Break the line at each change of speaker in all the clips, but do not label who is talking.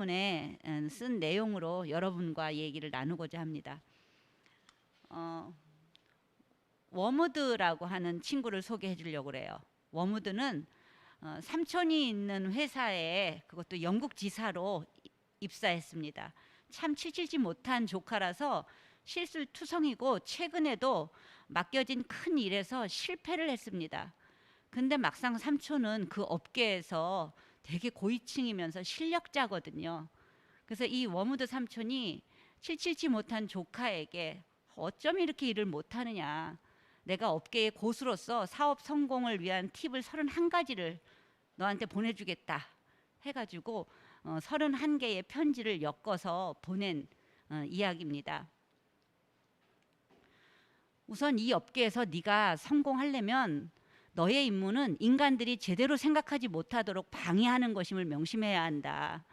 본에 음, 쓴 내용으로 여러분과 얘기를 나누고자 합니다. 어, 워무드라고 하는 친구를 소개해 주려고 그래요. 워무드는 어, 삼촌이 있는 회사에 그것도 영국 지사로 이- 입사했습니다. 참 치질지 못한 조카라서 실술투성이고 최근에도 맡겨진 큰 일에서 실패를 했습니다. 근데 막상 삼촌은 그 업계에서 되게 고위층이면서 실력자거든요. 그래서 이 워무드 삼촌이 칠칠치 못한 조카에게 어쩜 이렇게 일을 못하느냐. 내가 업계의 고수로서 사업 성공을 위한 팁을 31가지를 너한테 보내주겠다. 해가지고 어, 31개의 편지를 엮어서 보낸 어, 이야기입니다. 우선 이 업계에서 네가 성공하려면 너의 임무는 인간들이 제대로 생각하지 못하도록 방해하는 것임을 명심해야 한다.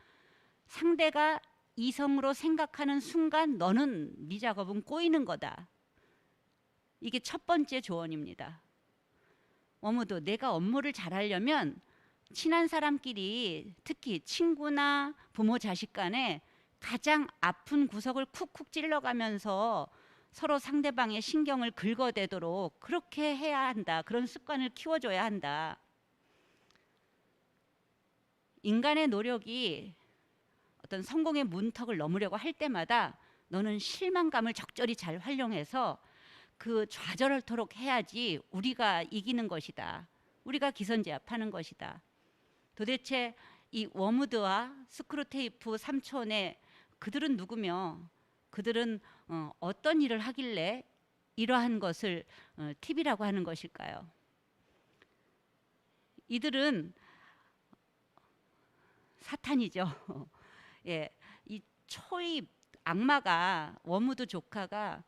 상대가 이성으로 생각하는 순간 너는 네 작업은 꼬이는 거다. 이게 첫 번째 조언입니다. 어머도 내가 업무를 잘하려면 친한 사람끼리 특히 친구나 부모 자식 간에 가장 아픈 구석을 쿡쿡 찔러가면서 서로 상대방의 신경을 긁어대도록 그렇게 해야 한다. 그런 습관을 키워줘야 한다. 인간의 노력이 어떤 성공의 문턱을 넘으려고 할 때마다 너는 실망감을 적절히 잘 활용해서 그 좌절토록 해야지 우리가 이기는 것이다. 우리가 기선제압하는 것이다. 도대체 이 워무드와 스크루테이프 삼촌의 그들은 누구며 그들은 어, 어떤 일을 하길래 이러한 것을 어, 팁이라고 하는 것일까요? 이들은 사탄이죠. 예, 이 초입 악마가 워무드 조카가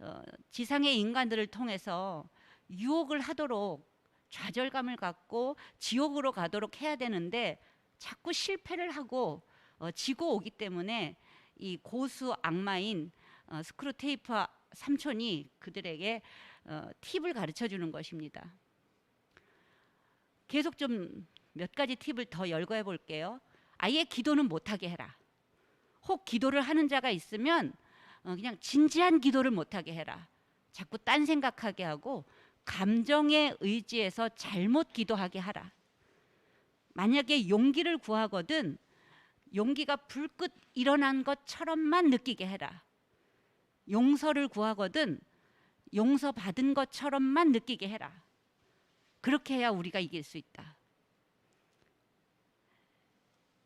어, 지상의 인간들을 통해서 유혹을 하도록 좌절감을 갖고 지옥으로 가도록 해야 되는데 자꾸 실패를 하고 어, 지고 오기 때문에 이 고수 악마인 어, 스크루테이프 삼촌이 그들에게 어, 팁을 가르쳐 주는 것입니다. 계속 좀 몇 가지 팁을 더 열거해 볼게요. 아예 기도는 못하게 해라. 혹 기도를 하는 자가 있으면 어, 그냥 진지한 기도를 못하게 해라. 자꾸 딴 생각하게 하고 감정에 의지해서 잘못 기도하게 하라. 만약에 용기를 구하거든 용기가 불끝 일어난 것처럼만 느끼게 해라. 용서를 구하거든 용서 받은 것처럼만 느끼게 해라. 그렇게 해야 우리가 이길 수 있다.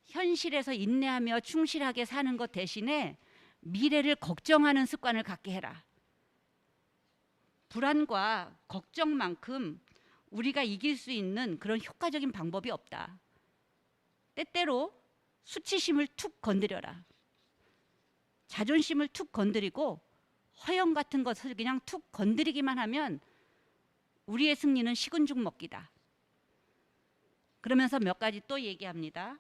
현실에서 인내하며 충실하게 사는 것 대신에 미래를 걱정하는 습관을 갖게 해라. 불안과 걱정만큼 우리가 이길 수 있는 그런 효과적인 방법이 없다. 때때로 수치심을 툭 건드려라. 자존심을 툭 건드리고 허영 같은 것을 그냥 툭 건드리기만 하면 우리의 승리는 식은 죽 먹기다. 그러면서 몇 가지 또 얘기합니다.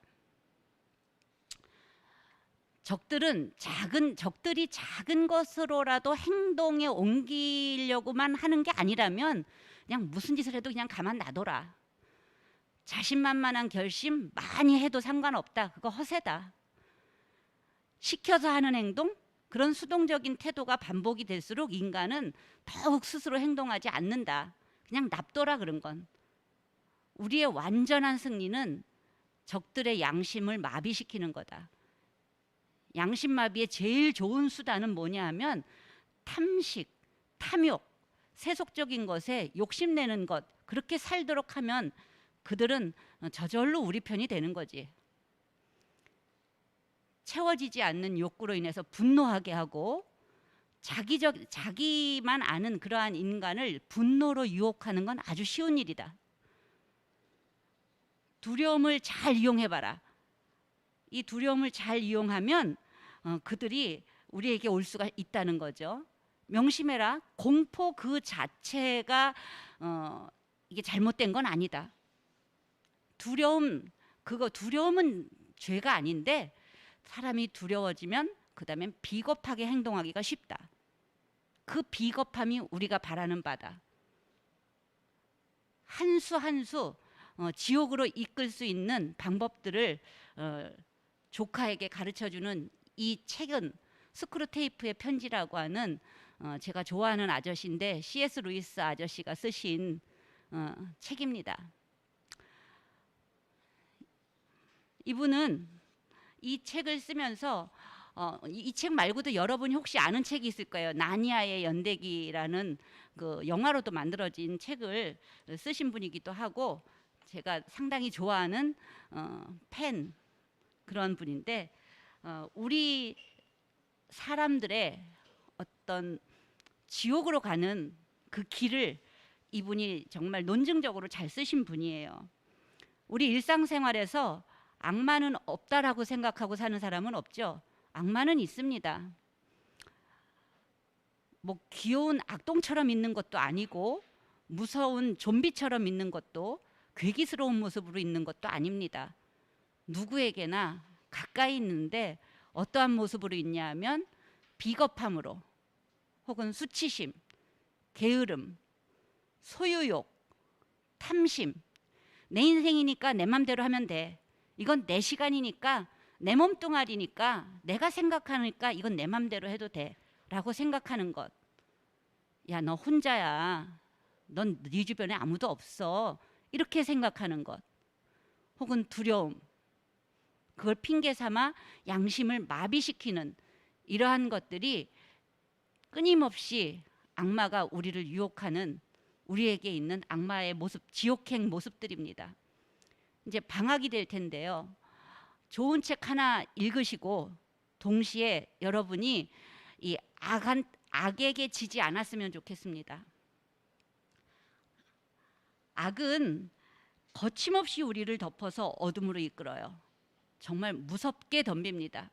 적들은 작은 적들이 작은 것으로라도 행동에 옮기려고만 하는 게 아니라면 그냥 무슨 짓을 해도 그냥 가만 놔둬라. 자신만만한 결심 많이 해도 상관없다. 그거 허세다. 시켜서 하는 행동 그런 수동적인 태도가 반복이 될수록 인간은 더욱 스스로 행동하지 않는다. 그냥 납둬라 그런 건. 우리의 완전한 승리는 적들의 양심을 마비시키는 거다. 양심 마비의 제일 좋은 수단은 뭐냐 하면 탐식, 탐욕, 세속적인 것에 욕심내는 것 그렇게 살도록 하면 그들은 저절로 우리 편이 되는 거지. 채워지지 않는 욕구로 인해서 분노하게 하고 자기적 자기만 아는 그러한 인간을 분노로 유혹하는 건 아주 쉬운 일이다. 두려움을 잘 이용해 봐라. 이 두려움을 잘 이용하면 어, 그들이 우리에게 올 수가 있다는 거죠. 명심해라. 공포 그 자체가 어, 이게 잘못된 건 아니다. 두려움 그거 두려움은 죄가 아닌데 사람이 두려워지면 그다음엔 비겁하게 행동하기가 쉽다. 그 비겁함이 우리가 바라는 바다. 한 수 한수 어, 지옥으로 이끌 수 있는 방법들을 어, 조카에게 가르쳐 주는 이 책은 스크루테이프의 편지라고 하는 어, 제가 좋아하는 아저씨인데 C.S. 루이스 아저씨가 쓰신 어, 책입니다. 이분은 이 책을 쓰면서 어, 이책 말고도 여러분이 혹시 아는 책이 있을 거예요. 나니아의 연대기라는 그 영화로도 만들어진 책을 쓰신 분이기도 하고 제가 상당히 좋아하는 어, 팬 그런 분인데 어, 우리 사람들의 어떤 지옥으로 가는 그 길을 이분이 정말 논증적으로 잘 쓰신 분이에요. 우리 일상생활에서 악마는 없다라고 생각하고 사는 사람은 없죠. 악마는 있습니다. 뭐 귀여운 악동처럼 있는 것도 아니고 무서운 좀비처럼 있는 것도 괴기스러운 모습으로 있는 것도 아닙니다. 누구에게나 가까이 있는데 어떠한 모습으로 있냐면 비겁함으로 혹은 수치심, 게으름, 소유욕, 탐심. 내 인생이니까 내 맘대로 하면 돼. 이건 내 시간이니까 내 몸뚱아리니까 내가 생각하니까 이건 내 맘대로 해도 돼. 라고 생각하는 것. 야, 너 혼자야. 넌 네 주변에 아무도 없어. 이렇게 생각하는 것. 혹은 두려움. 그걸 핑계 삼아 양심을 마비시키는 이러한 것들이 끊임없이 악마가 우리를 유혹하는 우리에게 있는 악마의 모습, 지옥행 모습들입니다. 이제 방학이 될 텐데요. 좋은 책 하나 읽으시고 동시에 여러분이 이 악한 악에게 지지 않았으면 좋겠습니다. 악은 거침없이 우리를 덮어서 어둠으로 이끌어요. 정말 무섭게 덤빕니다.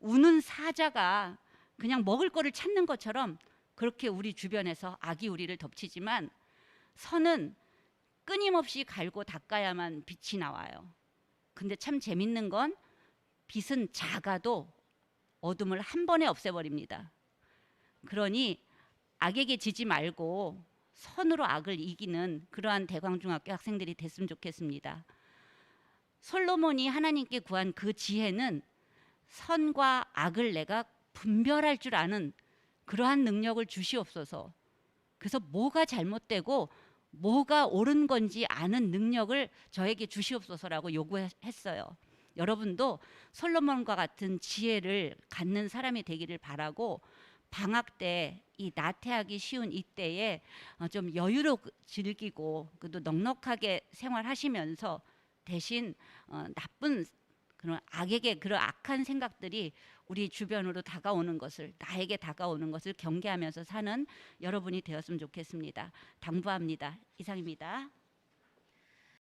우는 사자가 그냥 먹을 거를 찾는 것처럼 그렇게 우리 주변에서 악이 우리를 덮치지만 선은 끊임없이 갈고 닦아야만 빛이 나와요. 근데 참 재밌는 건 빛은 작아도 어둠을 한 번에 없애버립니다. 그러니 악에게 지지 말고 선으로 악을 이기는 그러한 대광중학교 학생들이 됐으면 좋겠습니다. 솔로몬이 하나님께 구한 그 지혜는 선과 악을 내가 분별할 줄 아는 그러한 능력을 주시옵소서. 그래서 뭐가 잘못되고 뭐가 옳은 건지 아는 능력을 저에게 주시옵소서라고 요구했어요. 여러분도 솔로몬과 같은 지혜를 갖는 사람이 되기를 바라고 방학 때 이 나태하기 쉬운 이때에 어, 좀 여유로 즐기고 그래도 넉넉하게 생활하시면서 대신 어, 나쁜 그런 악에게 그런 악한 생각들이 우리 주변으로 다가오는 것을 나에게 다가오는 것을 경계하면서 사는 여러분이 되었으면 좋겠습니다. 당부합니다. 이상입니다.